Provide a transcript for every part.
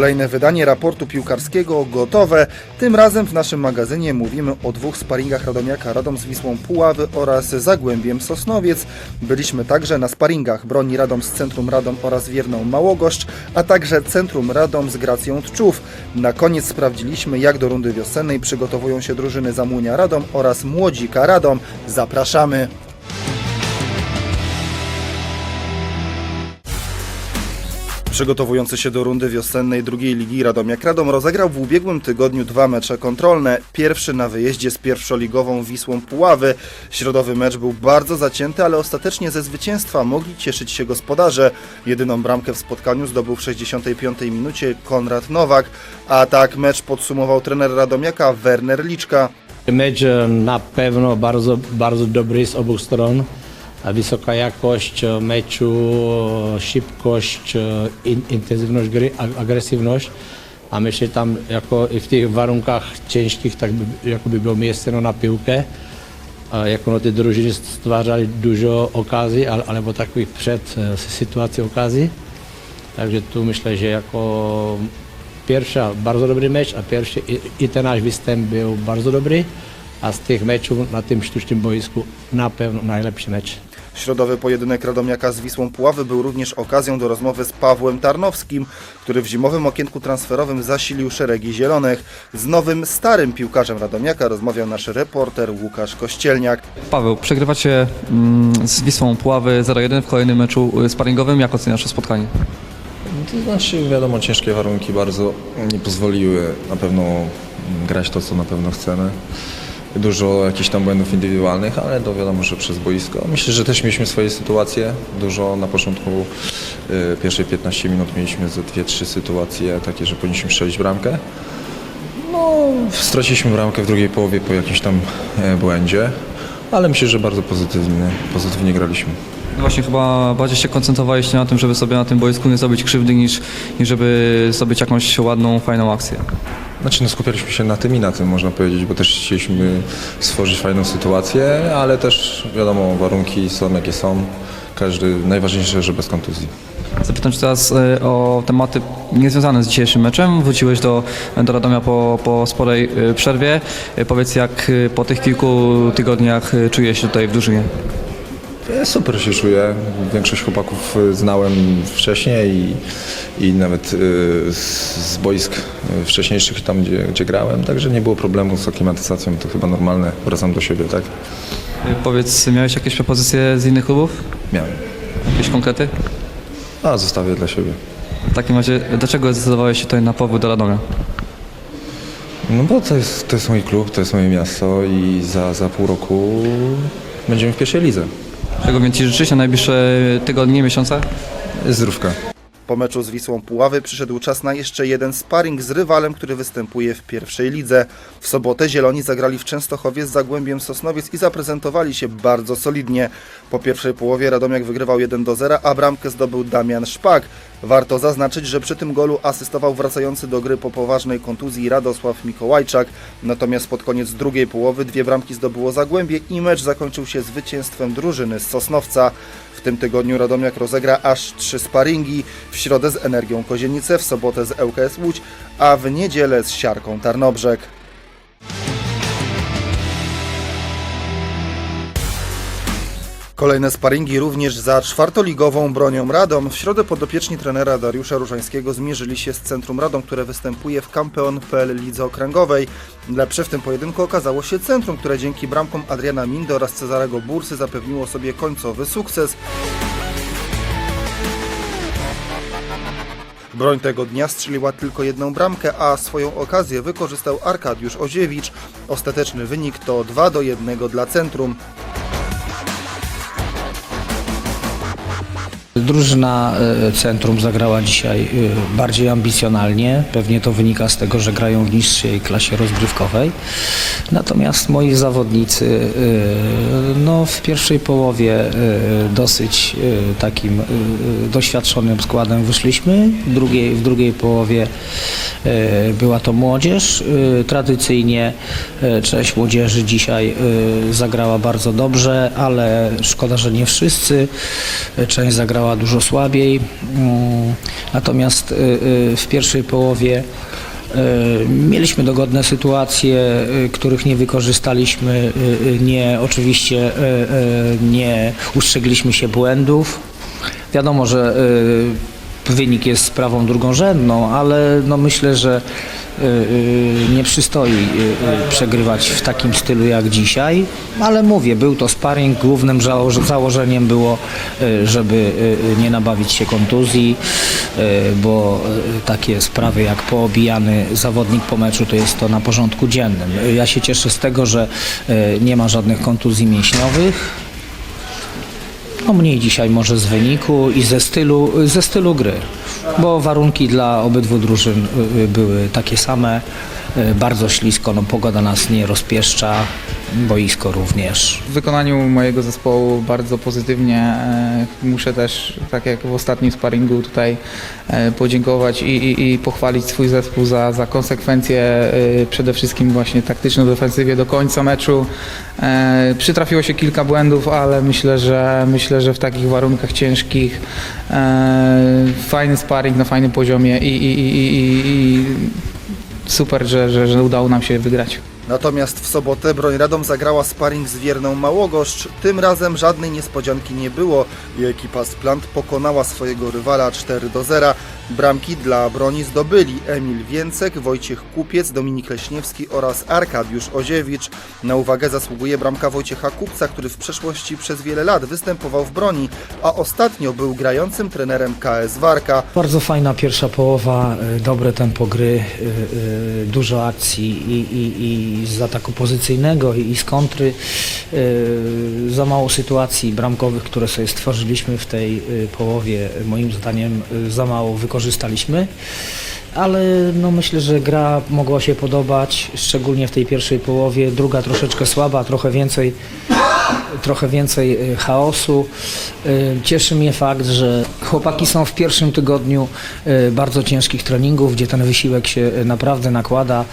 Kolejne wydanie raportu piłkarskiego gotowe. Tym razem w naszym magazynie mówimy o dwóch sparingach Radomiaka Radom z Wisłą Puławy oraz Zagłębiem Sosnowiec. Byliśmy także na sparingach Broni Radom z Centrum Radom oraz Wierną Małogoszcz, a także Centrum Radom z Gracją Tczów. Na koniec sprawdziliśmy jak do rundy wiosennej przygotowują się drużyny Zamunia Radom oraz Młodzika Radom. Zapraszamy! Przygotowujący się do rundy wiosennej drugiej ligi Radomiak Radom rozegrał w ubiegłym tygodniu dwa mecze kontrolne. Pierwszy na wyjeździe z pierwszoligową Wisłą Puławy. Środowy mecz był bardzo zacięty, ale ostatecznie ze zwycięstwa mogli cieszyć się gospodarze. Jedyną bramkę w spotkaniu zdobył w 65 minucie Konrad Nowak, a tak mecz podsumował trener Radomiaka Werner Liczka. Mecz e, na pewno bardzo, bardzo dobry z obu stron. A Wysoka jakość e, meczu, e, szybkość, e, in, intensywność gry, ag- agresywność. A myślę tam jako i w tych warunkach ciężkich tak by, jakoby było miejsce no, na piłkę. A jako no, te drużyny stwarzali dużo okazji, ale, ale po takich przed e, sytuacji okazji. Także tu myślę, że jako pierwsza bardzo dobry mecz, a pierwszy i, i ten nasz występ był bardzo dobry, a z tych meczów na tym sztucznym boisku na pewno najlepszy mecz. Środowy pojedynek Radomiaka z Wisłą Puławy był również okazją do rozmowy z Pawłem Tarnowskim, który w zimowym okienku transferowym zasilił szeregi zielonych. Z nowym, starym piłkarzem Radomiaka rozmawiał nasz reporter Łukasz Kościelniak. Paweł, przegrywacie mm, z Wisłą Puławy 0-1 w kolejnym meczu y, sparingowym. Jak oceniasz to spotkanie? To znaczy, wiadomo, ciężkie warunki bardzo nie pozwoliły na pewno grać to, co na pewno chcemy. Dużo jakichś tam błędów indywidualnych, ale to wiadomo, że przez boisko. Myślę, że też mieliśmy swoje sytuacje. Dużo na początku y, pierwszej 15 minut mieliśmy ze dwie, trzy sytuacje takie, że powinniśmy strzelić bramkę. No, straciliśmy bramkę w drugiej połowie po jakimś tam e, błędzie, ale myślę, że bardzo pozytywnie, pozytywnie graliśmy. No Właśnie chyba bardziej się koncentrowaliście na tym, żeby sobie na tym boisku nie zrobić krzywdy, niż, niż żeby zrobić jakąś ładną, fajną akcję. Znaczy, no skupialiśmy się na tym i na tym, można powiedzieć, bo też chcieliśmy stworzyć fajną sytuację, ale też wiadomo, warunki są jakie są. Każdy, najważniejsze, że bez kontuzji. Zapytam Cię teraz y, o tematy niezwiązane z dzisiejszym meczem. Wróciłeś do, do Radomia po, po sporej y, przerwie. Y, Powiedz, jak po tych kilku tygodniach czujesz się tutaj w drużynie? Super się czuję. Większość chłopaków y, znałem wcześniej i, i nawet y, z, boisk wcześniejszych tam, gdzie, gdzie grałem, także nie było problemu z aklimatyzacją, to chyba normalne. Wracam do siebie, tak? Y, Powiedz, miałeś jakieś propozycje z innych klubów? Miałem. Jakieś konkrety? A zostawię dla siebie. W takim razie, dlaczego zdecydowałeś się tutaj na powrót do Radomia? No bo to jest, to jest mój klub, to jest moje miasto i za, za pół roku będziemy w pierwszej lidze. Czego więc Ci życzyć na najbliższe tygodnie, miesiące? Zdrówka. Po meczu z Wisłą Puławy przyszedł czas na jeszcze jeden sparring z rywalem, który występuje w pierwszej lidze. W sobotę Zieloni zagrali w Częstochowie z Zagłębiem Sosnowiec i zaprezentowali się bardzo solidnie. Po pierwszej połowie Radomiak wygrywał 1 do 0, a bramkę zdobył Damian Szpak. Warto zaznaczyć, że przy tym golu asystował wracający do gry po poważnej kontuzji Radosław Mikołajczak. Natomiast pod koniec drugiej połowy dwie bramki zdobyło Zagłębie i mecz zakończył się zwycięstwem drużyny z Sosnowca. W tym tygodniu Radomiak rozegra aż trzy sparingi. W środę z Energią Kozienice, w sobotę z ŁKS Łódź, a w niedzielę z Siarką Tarnobrzeg. Kolejne sparingi również za czwartoligową bronią Radom. W środę podopieczni trenera Dariusza Różańskiego zmierzyli się z Centrum Radom, które występuje w Campeon.pl Lidze Okręgowej. Lepsze w tym pojedynku okazało się Centrum, które dzięki bramkom Adriana Minde oraz Cezarego Bursy zapewniło sobie końcowy sukces. Broń tego dnia strzeliła tylko jedną bramkę, a swoją okazję wykorzystał Arkadiusz Oziewicz. Ostateczny wynik to 2 do 1 dla Centrum. Drużyna e, Centrum zagrała dzisiaj e, bardziej ambicjonalnie. Pewnie to wynika z tego, że grają w niższej klasie rozgrywkowej. Natomiast moi zawodnicy e, no, w pierwszej połowie dosyć takim doświadczonym składem wyszliśmy. W drugiej, w drugiej połowie była to młodzież. Tradycyjnie część młodzieży dzisiaj zagrała bardzo dobrze, ale szkoda, że nie wszyscy. Część zagrała grała dużo słabiej. Mm, Natomiast y, y, w pierwszej połowie y, mieliśmy dogodne sytuacje, których nie wykorzystaliśmy. Nie, oczywiście nie ustrzegliśmy się błędów. Wiadomo, że wynik jest sprawą drugorzędną, ale no myślę, że nie przystoi y, y, przegrywać w takim stylu jak dzisiaj. Ale mówię, był to sparring. Głównym założ- założeniem było, y, żeby y, y, nie nabawić się kontuzji, y, bo y, takie sprawy jak poobijany zawodnik po meczu to jest to na porządku dziennym. Y, Ja się cieszę z tego, że y, nie ma żadnych kontuzji mięśniowych. No mniej dzisiaj może z wyniku i ze stylu, ze stylu gry, bo warunki dla obydwu drużyn y, y, były takie same. Y, Bardzo ślisko, no pogoda nas nie rozpieszcza, boisko również. W wykonaniu mojego zespołu bardzo pozytywnie. E, Muszę też, tak jak w ostatnim sparingu, tutaj e, podziękować i, i, i pochwalić swój zespół za, za konsekwencje, e, przede wszystkim właśnie taktyczną defensywie do końca meczu. Przytrafiło się kilka błędów, ale myślę, że myślę, że w takich warunkach ciężkich fajny sparring na fajnym poziomie i, i, i, i, i super, że, że, że udało nam się wygrać. Natomiast w sobotę Broń Radom zagrała sparring z Wierną Małogoszcz. Tym razem żadnej niespodzianki nie było i ekipa z Plant pokonała swojego rywala 4 do 0. Bramki dla broni zdobyli Emil Więcek, Wojciech Kupiec, Dominik Leśniewski oraz Arkadiusz Oziewicz. Na uwagę zasługuje bramka Wojciecha Kupca, który w przeszłości przez wiele lat występował w broni, a ostatnio był grającym trenerem KS Warka. Bardzo fajna pierwsza połowa, y, dobre tempo gry, y, y, dużo akcji i, i, i z ataku pozycyjnego i z kontry. Y, Za mało sytuacji bramkowych, które sobie stworzyliśmy w tej y, połowie, moim zdaniem y, za mało wykorzystaliśmy. Ale no myślę, że gra mogła się podobać, szczególnie w tej pierwszej połowie. Druga troszeczkę słaba, trochę więcej trochę więcej y, chaosu. Y, Cieszy mnie fakt, że chłopaki są w pierwszym tygodniu y, bardzo ciężkich treningów, gdzie ten wysiłek się naprawdę nakłada.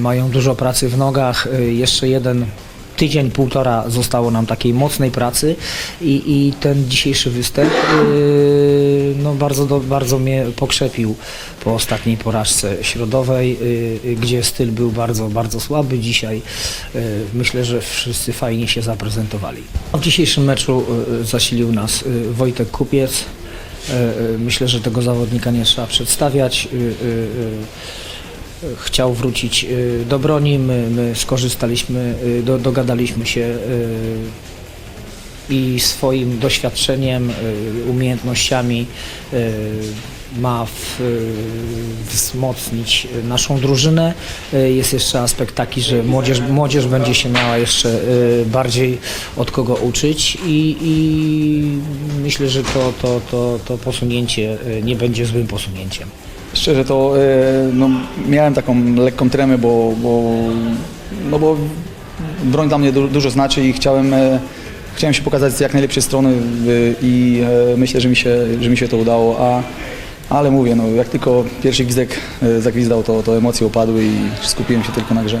Mają dużo pracy w nogach. Jeszcze jeden tydzień, półtora zostało nam takiej mocnej pracy i, i ten dzisiejszy występ yy, no bardzo, do, bardzo mnie pokrzepił po ostatniej porażce środowej, yy, gdzie styl był bardzo, bardzo słaby. Dzisiaj yy, myślę, że wszyscy fajnie się zaprezentowali. W dzisiejszym meczu yy, zasilił nas yy, Wojtek Kupiec. Yy, yy, Myślę, że tego zawodnika nie trzeba przedstawiać. Chciał wrócić y, do broni, my, my skorzystaliśmy, y, do, dogadaliśmy się y, i swoim doświadczeniem, umiejętnościami ma w, wzmocnić naszą drużynę. Jest jeszcze aspekt taki, że młodzież, młodzież będzie się miała jeszcze bardziej od kogo uczyć i, i myślę, że to, to, to, to posunięcie nie będzie złym posunięciem. Szczerze to e, no, miałem taką lekką tremę, bo, bo, no bo broń dla mnie du, dużo znaczy i chciałem, e, chciałem się pokazać z jak najlepszej strony e, i myślę, że mi się, że mi się to udało, a, ale mówię, no, jak tylko pierwszy gwizdek zagwizdał, to, to emocje opadły i skupiłem się tylko na grze.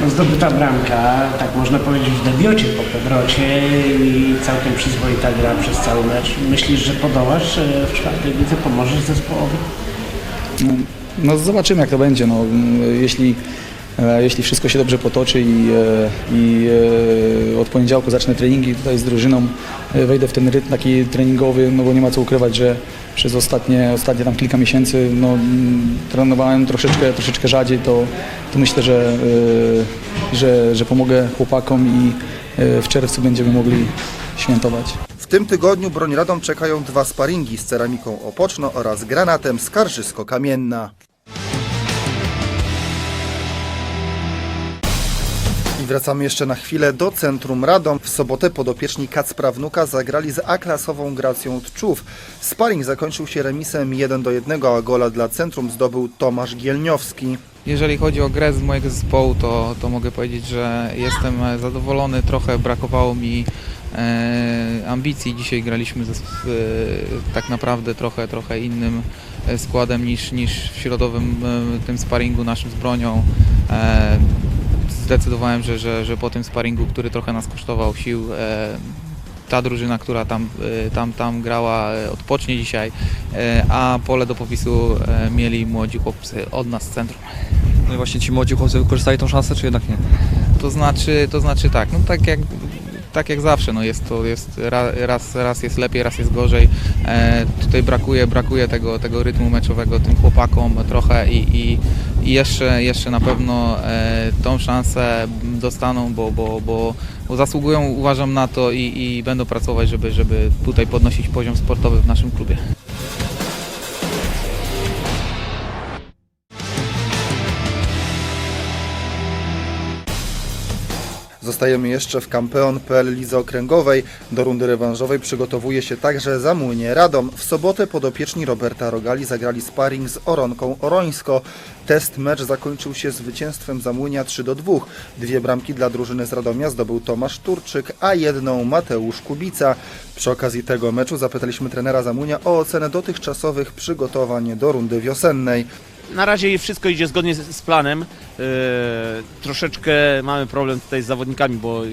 No, zdobyta bramka, tak można powiedzieć w debiocie po Pedrocie i całkiem przyzwoita gra przez cały mecz. Myślisz, że podołasz w czwartej lidze, pomożesz zespołowi? No zobaczymy jak to będzie. No, mm, jeśli, e, jeśli wszystko się dobrze potoczy i, e, i e, od poniedziałku zacznę treningi tutaj z drużyną, wejdę w ten rytm taki treningowy, no bo nie ma co ukrywać, że przez ostatnie, ostatnie tam kilka miesięcy no, mm, trenowałem troszeczkę, troszeczkę rzadziej, to, to myślę, że, że, że pomogę chłopakom i w czerwcu będziemy mogli świętować. Tym tygodniu Broń Radom czekają dwa sparingi z ceramiką Opoczno oraz granatem Skarżysko-Kamienna. I wracamy jeszcze na chwilę do centrum Radom. W sobotę podopieczni Kacpra Wnuka zagrali z A-klasową Gracją Tczów. Sparring zakończył się remisem 1 do 1, a gola dla centrum zdobył Tomasz Gielniowski. Jeżeli chodzi o grę z mojego zespołu, to, to mogę powiedzieć, że jestem zadowolony. Trochę brakowało mi ambicji. Dzisiaj graliśmy ze, e, tak naprawdę trochę, trochę innym e, składem niż, niż w środowym e, tym sparingu naszym z bronią. E, zdecydowałem, że, że, że po tym sparingu, który trochę nas kosztował sił, e, ta drużyna, która tam, e, tam, tam grała, e, odpocznie dzisiaj, e, a pole do popisu e, mieli młodzi chłopcy od nas z centrum. No i właśnie ci młodzi chłopcy wykorzystali tą szansę, czy jednak nie? To znaczy, to znaczy tak, no tak jak, tak jak zawsze, no jest to jest ra- raz, raz jest lepiej, raz jest gorzej. E, tutaj brakuje, brakuje tego, tego rytmu meczowego tym chłopakom trochę i, i, i jeszcze, jeszcze na pewno e, tą szansę dostaną, bo, bo, bo, bo zasługują, uważam na to i, i będą pracować, żeby, żeby tutaj podnosić poziom sportowy w naszym klubie. Zostajemy jeszcze w Campeon.pl Lidze Okręgowej. Do rundy rewanżowej przygotowuje się także Zamłynie Radom. W sobotę podopieczni Roberta Rogali zagrali sparring z Oronką Orońsko. Test mecz zakończył się zwycięstwem Zamłynia 3 do 2. Dwie bramki dla drużyny z Radomia zdobył Tomasz Turczyk, a jedną Mateusz Kubica. Przy okazji tego meczu zapytaliśmy trenera Zamłynia o ocenę dotychczasowych przygotowań do rundy wiosennej. Na razie wszystko idzie zgodnie z, z planem. E, troszeczkę mamy problem tutaj z zawodnikami, bo e,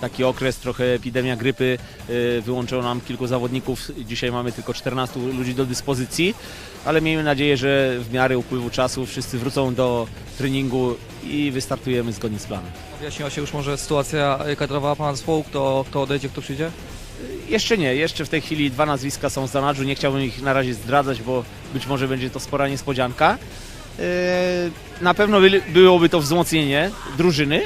taki okres, trochę epidemia grypy e, wyłączyło nam kilku zawodników. Dzisiaj mamy tylko 14 ludzi do dyspozycji, ale miejmy nadzieję, że w miarę upływu czasu wszyscy wrócą do treningu i wystartujemy zgodnie z planem. Wyjaśniła się już może sytuacja kadrowa pana zespołu, kto, kto odejdzie, kto przyjdzie? Jeszcze nie, jeszcze w tej chwili dwa nazwiska są w zanadrzu, nie chciałbym ich na razie zdradzać, bo być może będzie to spora niespodzianka. Yy, Na pewno byłoby to wzmocnienie drużyny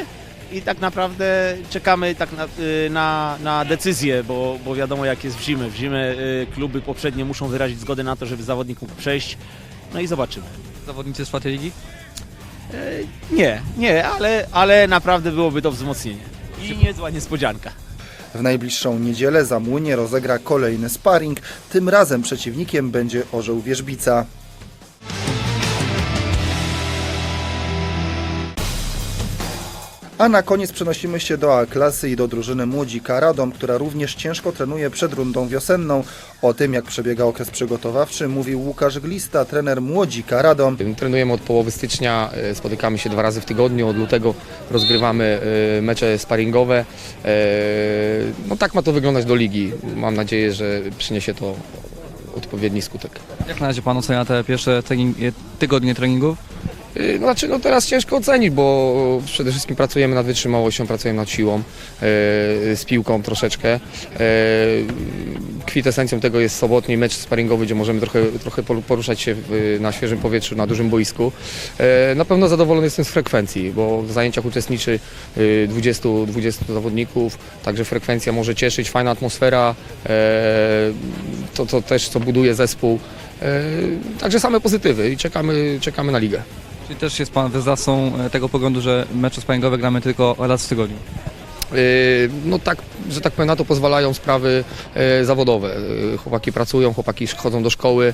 i tak naprawdę czekamy tak na, yy, na, na decyzję, bo, bo wiadomo jak jest w zimę. W zimę yy, kluby poprzednie muszą wyrazić zgodę na to, żeby zawodnik mógł przejść. No i zobaczymy. Zawodnicy z czwartej ligi? Nie, nie, ale, ale naprawdę byłoby to wzmocnienie. I niezła niespodzianka. W najbliższą niedzielę Zamłynie rozegra kolejny sparring. Tym razem przeciwnikiem będzie Orzeł Wierzbica. A na koniec przenosimy się do A-klasy i do drużyny Młodzika Radom, która również ciężko trenuje przed rundą wiosenną. O tym, jak przebiega okres przygotowawczy, mówił Łukasz Glista, trener Młodzika Radom. Trenujemy od połowy stycznia, e, spotykamy się dwa razy w tygodniu, od lutego rozgrywamy e, mecze sparingowe. No tak ma to wyglądać do ligi. Mam nadzieję, że przyniesie to odpowiedni skutek. Jak na razie pan ocenia te pierwsze tygodnie treningów? No, znaczy, no teraz ciężko ocenić, bo przede wszystkim pracujemy nad wytrzymałością, pracujemy nad siłą, e, z piłką troszeczkę. E, tego jest sobotni mecz sparingowy, gdzie możemy trochę, trochę poru- poruszać się na świeżym powietrzu, na dużym boisku. Na pewno zadowolony jestem z frekwencji, bo w zajęciach uczestniczy e, 20, 20 zawodników, także frekwencja może cieszyć, fajna atmosfera, to, to też co buduje zespół. Także same pozytywy i czekamy, czekamy na ligę. Czyli też jest pan wyznawcą e, tego poglądu, że mecze sparingowe gramy tylko raz w tygodniu? Yy, No tak, że tak powiem, na to pozwalają sprawy e, zawodowe. E, Chłopaki pracują, chłopaki chodzą do szkoły.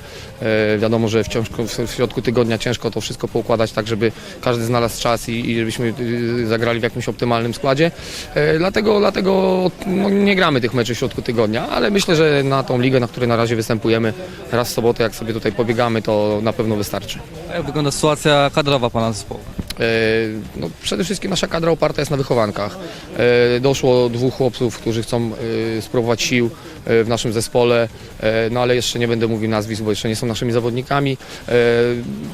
Wiadomo, że wciąż w środku tygodnia ciężko to wszystko poukładać tak, żeby każdy znalazł czas i, i żebyśmy y, zagrali w jakimś optymalnym składzie. Dlatego, dlatego no, nie gramy tych meczów w środku tygodnia, ale myślę, że na tą ligę, na której na razie występujemy raz w sobotę, jak sobie tutaj pobiegamy, to na pewno wystarczy. A Jak wygląda sytuacja kadrowa pana zespołu? E, No, przede wszystkim nasza kadra oparta jest na wychowankach. E, Doszło dwóch chłopców, którzy chcą e, spróbować sił w naszym zespole, no ale jeszcze nie będę mówił nazwisk, bo jeszcze nie są naszymi zawodnikami.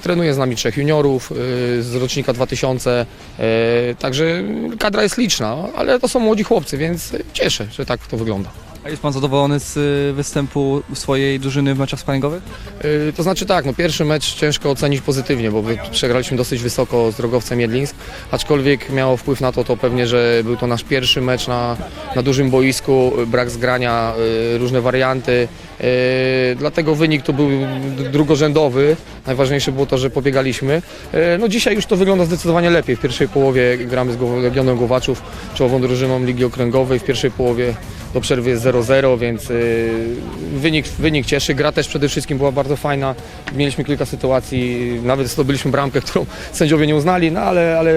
Trenuje z nami trzech juniorów z rocznika 2000, e, także kadra jest liczna, ale to są młodzi chłopcy, więc cieszę, że tak to wygląda. A jest pan zadowolony z y, występu swojej drużyny w meczach sparingowych? Yy, To znaczy tak, no pierwszy mecz ciężko ocenić pozytywnie, bo przegraliśmy dosyć wysoko z Drogowcem Jedlińsk, aczkolwiek miało wpływ na to, to pewnie, że był to nasz pierwszy mecz na, na dużym boisku, brak zgrania, yy, różne warianty, dlatego wynik to był drugorzędowy, najważniejsze było to, że pobiegaliśmy. Yy, No dzisiaj już to wygląda zdecydowanie lepiej, w pierwszej połowie gramy z Legionem Głowaczów, czołową drużyną Ligi Okręgowej, w pierwszej połowie do przerwy jest 0-0, więc y, wynik, wynik cieszy. Gra też przede wszystkim była bardzo fajna. Mieliśmy kilka sytuacji, nawet zdobyliśmy bramkę, którą sędziowie nie uznali, no ale, ale,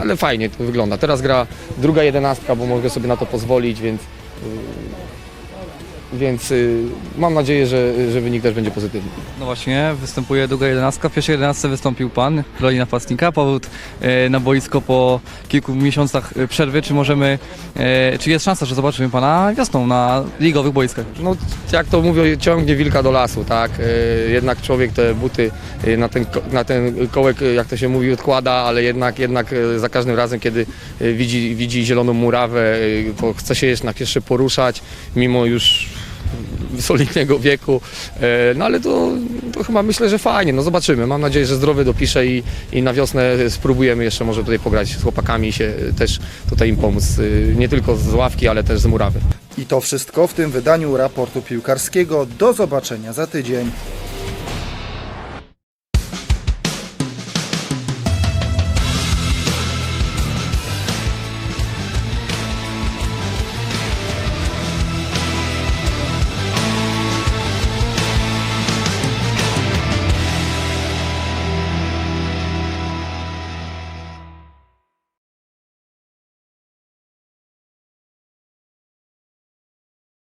ale fajnie to wygląda. Teraz gra druga jedenastka, bo mogę sobie na to pozwolić, więc więc y, mam nadzieję, że, że wynik też będzie pozytywny. No właśnie, występuje druga jedenastka. W pierwszej jedenastce wystąpił Pan w roli napastnika. Powrót e, na boisko po kilku miesiącach e, przerwy. Czy możemy, e, czy jest szansa, że zobaczymy Pana wiosną na ligowych boiskach? No, jak to mówią, ciągnie wilka do lasu, tak? Y, Jednak człowiek te buty y, na ten, ko- na ten kołek, y, jak to się mówi, odkłada, ale jednak, jednak y, za każdym razem, kiedy y, widzi, widzi zieloną murawę, y, to chce się jednak jeszcze poruszać, mimo już solidnego wieku, E, no ale to, to chyba myślę, że fajnie, no zobaczymy, mam nadzieję, że zdrowy dopisze i, i na wiosnę spróbujemy jeszcze może tutaj pograć z chłopakami i się y, też tutaj im pomóc, y, nie tylko z ławki, ale też z murawy. I to wszystko w tym wydaniu raportu piłkarskiego. Do zobaczenia za tydzień.